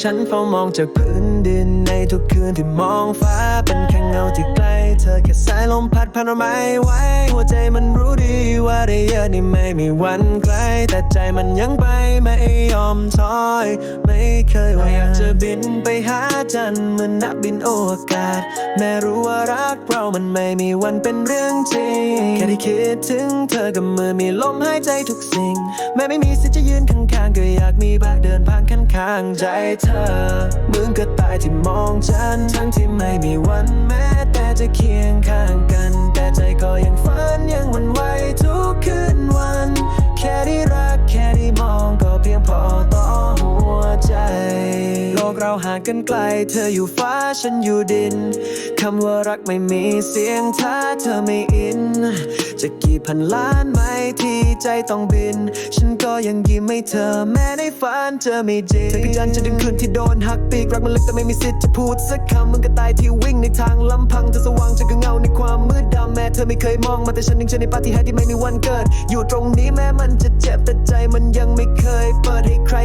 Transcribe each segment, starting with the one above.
ฉันเฝ้ามองจากพื้นดินในทุกคืนที่มองฟ้าเป็นแค่เงาที่ใกล้เธอแค่สายลมพัดผ่านไม้ไว้หัวใจมันรู้ อนี่ไม่มีวันไกล แต่ใจมันยังไปไม่ยอมถอย ไม่เคยว่าอยากจะบินไปหาจันเหมือนนักบินโอกาศ แม้รู้ว่ารักเรามันไม่มีวันเป็นเรื่องจริง แค่ได้คิดถึงเธอกับมือมีลมหายใจทุกสิ่ง แม้ไม่มีสิทธิ์จะยืนข้างๆก็อยากมีบ้างเดินผ่านข้างข้างๆใจเธอเหมือนกระต่ายที่มองฉันทั้งที่ไม่มีวันแม้แต่จะเคียงข้างกัน ต่อหัวใจ โลกเราห่างกันไกล เธออยู่ฟ้าฉันอยู่ดิน คำว่ารักไม่มีเสียงถ้าเธอไม่อิน จะกี่พันล้านไม้ที่ใจต้องบิน ฉัน ยังยิ้มให้เธอแม้ในฝันเธอไม่จริงเธอคือจันทร์จะดึงคืนที่โดนหักปีกรักมันลึกแต่ไม่มีสิทธิ์จะพูดสักคำมึงก็ตายที่วิ่งในทางลำพังเธอสว่างฉันก็เงาในความมืดดำแม้เธอไม่เคยมองมาแต่ฉันยังเชื่อในปาฏิหาริย์ที่ไม่มีวันเกิด อยู่ตรงนี้แม้มันจะเจ็บแต่ใจมันยังไม่เคยเปิดให้ใคร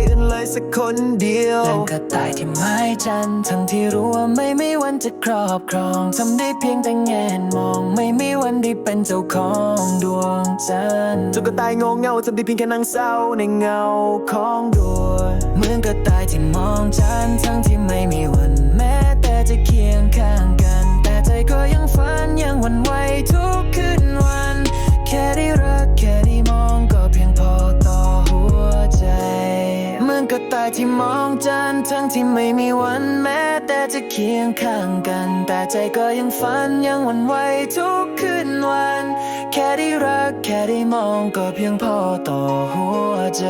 สักคนเดียวดังกระต่ายที่ไม้จันทร์ทั้งที่รู้ว่าไม่มีวันจะครอบครองทำได้เพียงแต่แงนมอง ไม่มีวันได้เป็นเจ้าของดวงจันทร์จนก็ตายงงเงาทำได้เพียงแค่นั่งเศร้าในเงาของดวงเหมือนกระต่ายที่มองจัน ก็ตายที่มองจันทั้งที่ไม่มีวันแม้แต่จะเคียงข้างกัน แต่ใจก็ยังฝันยังหวันไหวทุกคืนวัน แค่ได้รักแค่ได้มองก็เพียงพอต่อหัวใจ